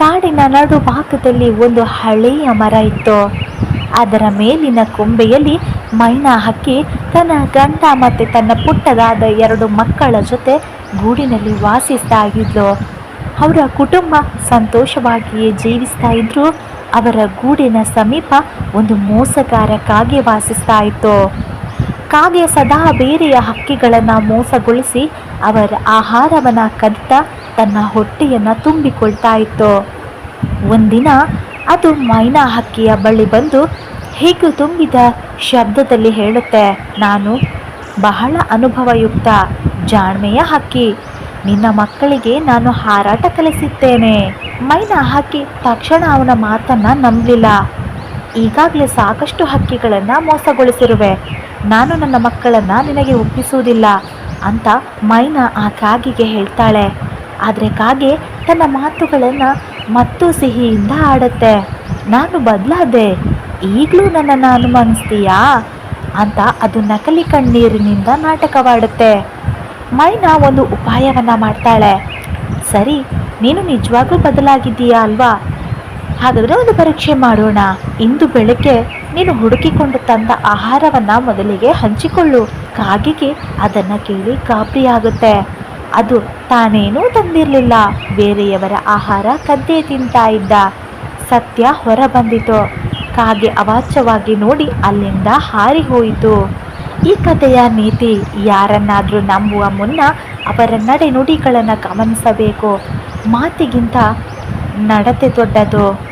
ಕಾಡಿನ ನಡುಭಾಗದಲ್ಲಿ ಒಂದು ಹಳೆಯ ಮರ ಇತ್ತು. ಅದರ ಮೇಲಿನ ಕೊಂಬೆಯಲ್ಲಿ ಮೈನ ಹಕ್ಕಿ, ತನ್ನ ಗಂಡ ಮತ್ತು ತನ್ನ ಪುಟ್ಟದಾದ ಎರಡು ಮಕ್ಕಳ ಜೊತೆ ಗೂಡಿನಲ್ಲಿ ವಾಸಿಸ್ತಾ ಇದ್ಲು. ಅವರ ಕುಟುಂಬ ಸಂತೋಷವಾಗಿಯೇ ಜೀವಿಸ್ತಾ ಇದ್ರು. ಅವರ ಗೂಡಿನ ಸಮೀಪ ಒಂದು ಮೋಸಗಾರ ಕಾಗೆ ವಾಸಿಸ್ತಾ ಇತ್ತು. ಕಾಗೆ ಸದಾ ಬೇರೆಯ ಹಕ್ಕಿಗಳನ್ನು ಮೋಸಗೊಳಿಸಿ ಅವರ ಆಹಾರವನ್ನು ಕದ್ತಾ ತನ್ನ ಹೊಟ್ಟೆಯನ್ನು ತುಂಬಿಕೊಳ್ತಾ ಇತ್ತು. ಒಂದಿನ ಅದು ಮೈನಾ ಹಕ್ಕಿಯ ಬಳಿ ಬಂದು ಹೀಗೆ ತುಂಬಿದ ಶಬ್ದದಲ್ಲಿ ಹೇಳುತ್ತೆ, ನಾನು ಬಹಳ ಅನುಭವಯುಕ್ತ ಜಾಣ್ಮೆಯ ಹಕ್ಕಿ. ನಿನ್ನ ಮಕ್ಕಳಿಗೆ ನಾನು ಹಾರಾಟ ಕಲಿಸಿದ್ದೇನೆ. ಮೈನಾ ಹಕ್ಕಿ ತಕ್ಷಣ ಅವನ ಮಾತನ್ನು ನಂಬಲಿಲ್ಲ. ಈಗಾಗಲೇ ಸಾಕಷ್ಟು ಹಕ್ಕಿಗಳನ್ನು ಮೋಸಗೊಳಿಸಿರುವೆ. ನಾನು ನನ್ನ ಮಕ್ಕಳನ್ನು ನಿನಗೆ ಒಪ್ಪಿಸುವುದಿಲ್ಲ ಅಂತ ಮೈನಾ ಆ ಕಾಗಿಗೆ ಹೇಳ್ತಾಳೆ. ಆದರೆ ಕಾಗೆ ತನ್ನ ಮಾತುಗಳನ್ನು ಮತ್ತು ಸಿಹಿಯಿಂದ ಆಡತ್ತೆ. ನಾನು ಬದಲಾದೆ. ಈಗಲೂ ನನ್ನನ್ನು ಅನುಮಾನಿಸ್ತೀಯಾ? ಅಂತ ಅದು ನಕಲಿ ಕಣ್ಣೀರಿನಿಂದ ನಾಟಕವಾಡುತ್ತೆ. ಮೈನಾ ಒಂದು ಉಪಾಯವನ್ನು ಮಾಡ್ತಾಳೆ. ಸರಿ, ನೀನು ನಿಜವಾಗ್ಲೂ ಬದಲಾಗಿದ್ದೀಯಾ ಅಲ್ವಾ? ಹಾಗಾದರೆ ಒಂದು ಪರೀಕ್ಷೆ ಮಾಡೋಣ. ಇಂದು ಬೆಳಗ್ಗೆ ನೀನು ಹುಡುಕಿಕೊಂಡು ತಂದ ಆಹಾರವನ್ನು ಮೊದಲಿಗೆ ಹಂಚಿಕೊಳ್ಳು. ಕಾಗೆಗೆ ಅದನ್ನು ಕೇಳಿ ಗಾಬರಿಯಾಗುತ್ತೆ ಅದು ತಾನೇನೂ ತಂದಿರಲಿಲ್ಲ. ಬೇರೆಯವರ ಆಹಾರ ಕದ್ದೇ ತಿಂತಾ ಇದ್ದ. ಸತ್ಯ ಹೊರಬಂದಿತು ಕಾಗೆ ಅವಾಚ್ಯವಾಗಿ ನೋಡಿ ಅಲ್ಲಿಂದ ಹಾರಿ ಹೋಯಿತು. ಈ ಕಥೆಯ ನೀತಿ ಯಾರನ್ನಾದರೂ ನಂಬುವ ಮುನ್ನ ಅವರ ನಡೆ ನುಡಿಗಳನ್ನು ಗಮನಿಸಬೇಕು. ಮಾತಿಗಿಂತ ನಡತೆ ದೊಡ್ಡದು.